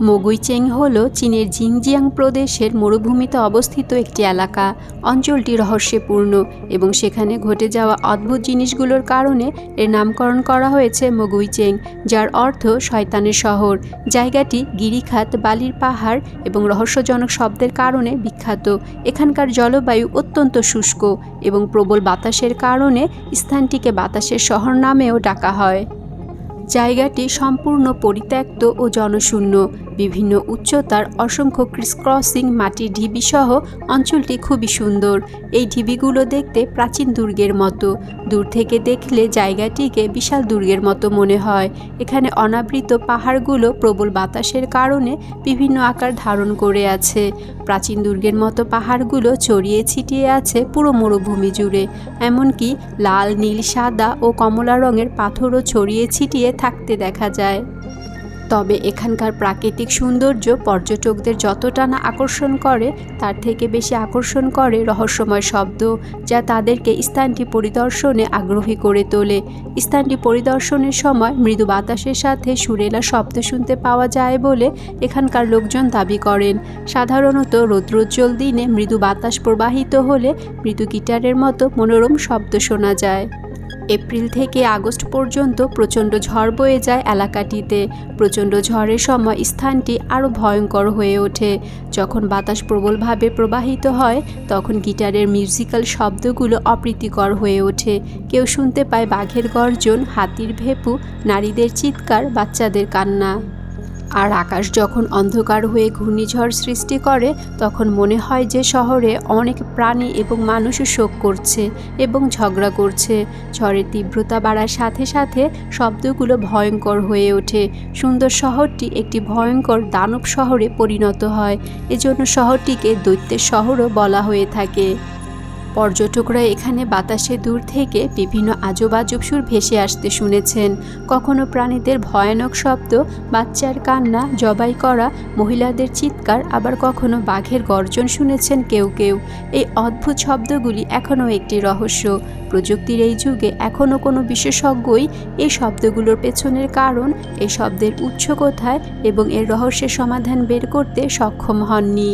মগুইচেং হল চীনের জিনজিয়াং প্রদেশের মরুভূমিতে অবস্থিত একটি এলাকা। অঞ্চলটি রহস্যপূর্ণ এবং সেখানে ঘটে যাওয়া অদ্ভুত জিনিসগুলোর কারণে এর নামকরণ করা হয়েছে মগুইচেং, যার অর্থ শয়তানের শহর। জায়গাটি গিরিখাত বালির পাহাড় এবং রহস্যজনক শব্দের কারণে বিখ্যাত। এখানকার জলবায়ু অত্যন্ত শুষ্ক এবং প্রবল বাতাসের কারণে স্থানটিকে বাতাসের শহর নামেও ডাকা হয়। জায়গাটি সম্পূর্ণ পরিত্যক্ত ও জনশূন্য। বিভিন্ন উচ্চতার অসংখ্য ক্রিসক্রসিং মাটির ঢিবি সহ অঞ্চলটি খুবই সুন্দর। এই ঢিবিগুলো দেখতে প্রাচীন দুর্গের মতো। দূর থেকে দেখলে জায়গাটিকে বিশাল দুর্গের মতো মনে হয়। এখানে অনাবৃত পাহাড়গুলো প্রবল বাতাসের কারণে বিভিন্ন আকার ধারণ করে আছে। প্রাচীন দুর্গের মতো পাহাড়গুলো ছড়িয়ে ছিটিয়ে আছে পুরো মরুভূমি জুড়ে। এমনকি লাল, নীল, সাদা ও কমলা রঙের পাথরও ছড়িয়ে ছিটিয়ে থাকতে দেখা যায়। তবে এখানকার প্রাকৃতিক সৌন্দর্য পর্যটকদের যতটা না আকর্ষণ করে, তার থেকে বেশি আকর্ষণ করে রহস্যময় শব্দ যা তাদেরকে স্থানটি পরিদর্শনে আগ্রহী করে তোলে। স্থানটি পরিদর্শনের সময় মৃদু বাতাসের সাথে সুরেলা শব্দ শুনতে পাওয়া যায় বলে এখানকার লোকজন দাবি করেন। সাধারণত রৌদ্রোজ্জ্বল দিনে মৃদু বাতাস প্রবাহিত হলে মৃদু গিটারের মতো মনোরম শব্দ শোনা যায়। এপ্রিল থেকে আগস্ট পর্যন্ত প্রচণ্ড ঝড় বয়ে যায় এলাকাটিতে। প্রচণ্ড ঝড়ের সময় স্থানটি আরও ভয়ঙ্কর হয়ে ওঠে। যখন বাতাস প্রবলভাবে প্রবাহিত হয়, তখন গিটারের মিউজিক্যাল শব্দগুলো অপ্রীতিকর হয়ে ওঠে। কেউ শুনতে পায় বাঘের গর্জন, হাতির ভেপু, নারীদের চিৎকার, বাচ্চাদের কান্না। আর আকাশ যখন অন্ধকার হয়ে ঘূর্ণিঝড় সৃষ্টি করে, তখন মনে হয় যে শহরে অনেক প্রাণী এবং মানুষ শোক করছে এবং ঝগড়া করছে। ঝড়ের তীব্রতা বাড়ার সাথে সাথে শব্দগুলো ভয়ঙ্কর হয়ে ওঠে। সুন্দর শহরটি একটি ভয়ঙ্কর দানব শহরে পরিণত হয়। এজন্য শহরটিকে দৈত্যের শহরও বলা হয়ে থাকে। পর্যটকরা এখানে বাতাসে দূর থেকে বিভিন্ন আজব আজব সুর ভেসে আসতে শুনেছেন। কখনো প্রাণীদের ভয়ানক শব্দ, বাচ্চার কান্না, জবাই করা, মহিলাদের চিৎকার, আবার কখনো বাঘের গর্জন শুনেছেন কেউ কেউ। এই অদ্ভুত শব্দগুলি এখনও একটি রহস্য। প্রযুক্তির এই যুগে এখনও কোনো বিশেষজ্ঞই এই শব্দগুলোর পেছনের কারণ, এই শব্দের উৎস কোথায় এবং এর রহস্যের সমাধান বের করতে সক্ষম হননি।